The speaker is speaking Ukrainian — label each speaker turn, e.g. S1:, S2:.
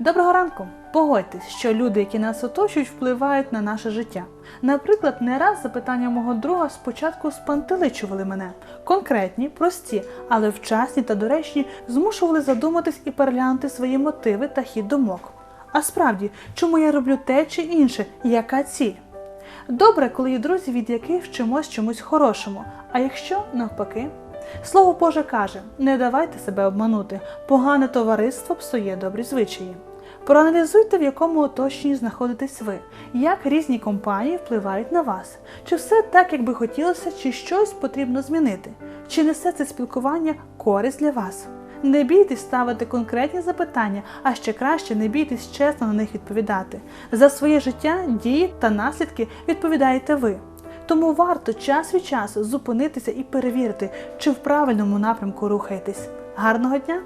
S1: Доброго ранку! Погодьтесь, що люди, які нас оточують, впливають на наше життя. Наприклад, не раз запитання мого друга спочатку спантеличували мене. Конкретні, прості, але вчасні та доречні змушували задуматись і переглянути свої мотиви та хід думок. А справді, чому я роблю те чи інше, яка ціль? Добре, коли є друзі, від яких вчимось чомусь хорошому, а якщо навпаки. Слово Боже каже: не давайте себе обманути, погане товариство псує добрі звичаї. Проаналізуйте, в якому оточенні знаходитесь ви, як різні компанії впливають на вас, чи все так, як би хотілося, чи щось потрібно змінити, чи несе це спілкування користь для вас. Не бійтесь ставити конкретні запитання, а ще краще не бійтесь чесно на них відповідати. За своє життя, дії та наслідки відповідаєте ви. Тому варто час від часу зупинитися і перевірити, чи в правильному напрямку рухаєтесь. Гарного дня!